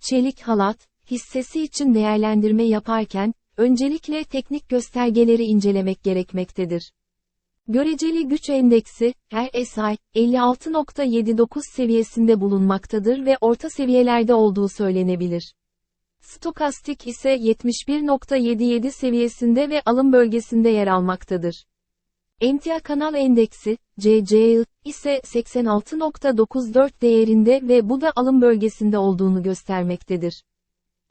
çelik halat, hissesi için değerlendirme yaparken, öncelikle teknik göstergeleri incelemek gerekmektedir. Göreceli güç endeksi, RSI, 56.79 seviyesinde bulunmaktadır ve orta seviyelerde olduğu söylenebilir. Stokastik ise 71.77 seviyesinde ve alım bölgesinde yer almaktadır. Emtia kanal endeksi, CCI, ise 86.94 değerinde ve bu da alım bölgesinde olduğunu göstermektedir.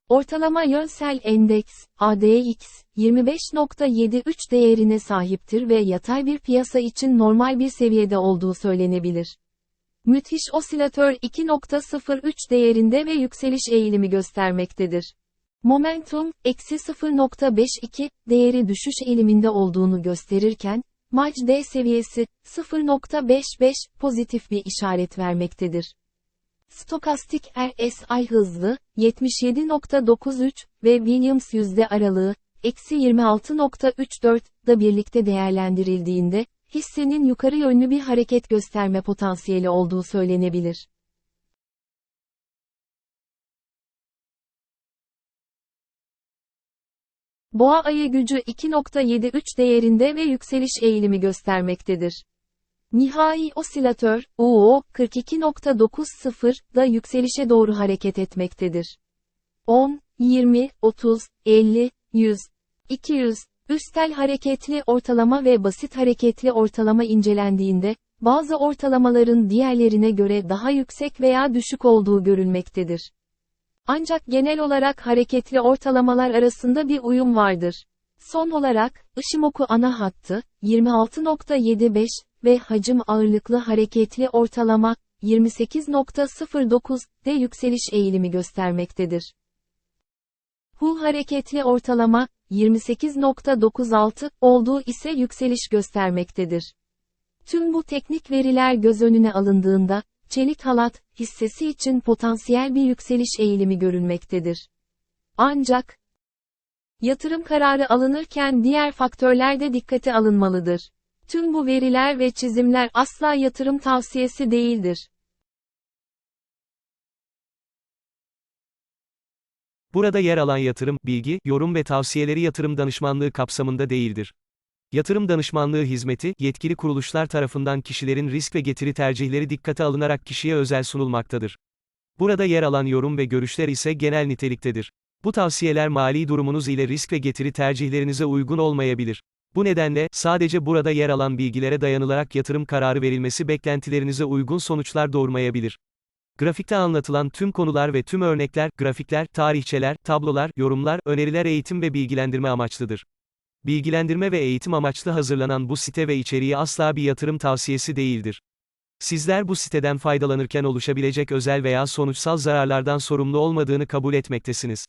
Ortalama yönsel endeks, ADX, 25.73 değerine sahiptir ve yatay bir piyasa için normal bir seviyede olduğu söylenebilir. Müthiş osilatör 2.03 değerinde ve yükseliş eğilimi göstermektedir. Momentum, eksi 0.52, değeri düşüş eğiliminde olduğunu gösterirken, MACD seviyesi, 0.55, pozitif bir işaret vermektedir. Stokastik RSI hızlı, 77.93 ve Williams yüzde aralığı, eksi 26.34 da birlikte değerlendirildiğinde, hissenin yukarı yönlü bir hareket gösterme potansiyeli olduğu söylenebilir. Boğa ayı gücü 2.73 değerinde ve yükseliş eğilimi göstermektedir. Nihai osilatör, UO, 42.90 da yükselişe doğru hareket etmektedir. 10, 20, 30, 50, 100, 200, üstel hareketli ortalama ve basit hareketli ortalama incelendiğinde, bazı ortalamaların diğerlerine göre daha yüksek veya düşük olduğu görülmektedir. Ancak genel olarak hareketli ortalamalar arasında bir uyum vardır. Son olarak, Ishimoku ana hattı, 26.75 ve hacim ağırlıklı hareketli ortalama, 28.09 de yükseliş eğilimi göstermektedir. Hu hareketli ortalama, 28.96 olduğu ise yükseliş göstermektedir. Tüm bu teknik veriler göz önüne alındığında, çelik halat, hissesi için potansiyel bir yükseliş eğilimi görülmektedir. Ancak, yatırım kararı alınırken diğer faktörler de dikkate alınmalıdır. Tüm bu veriler ve çizimler asla yatırım tavsiyesi değildir. Burada yer alan yatırım, bilgi, yorum ve tavsiyeleri yatırım danışmanlığı kapsamında değildir. Yatırım danışmanlığı hizmeti, yetkili kuruluşlar tarafından kişilerin risk ve getiri tercihleri dikkate alınarak kişiye özel sunulmaktadır. Burada yer alan yorum ve görüşler ise genel niteliktedir. Bu tavsiyeler mali durumunuz ile risk ve getiri tercihlerinize uygun olmayabilir. Bu nedenle, sadece burada yer alan bilgilere dayanılarak yatırım kararı verilmesi beklentilerinize uygun sonuçlar doğurmayabilir. Grafikte anlatılan tüm konular ve tüm örnekler, grafikler, tarihçeler, tablolar, yorumlar, öneriler eğitim ve bilgilendirme amaçlıdır. Bilgilendirme ve eğitim amaçlı hazırlanan bu site ve içeriği asla bir yatırım tavsiyesi değildir. Sizler bu siteden faydalanırken oluşabilecek özel veya sonuçsal zararlardan sorumlu olmadığını kabul etmektesiniz.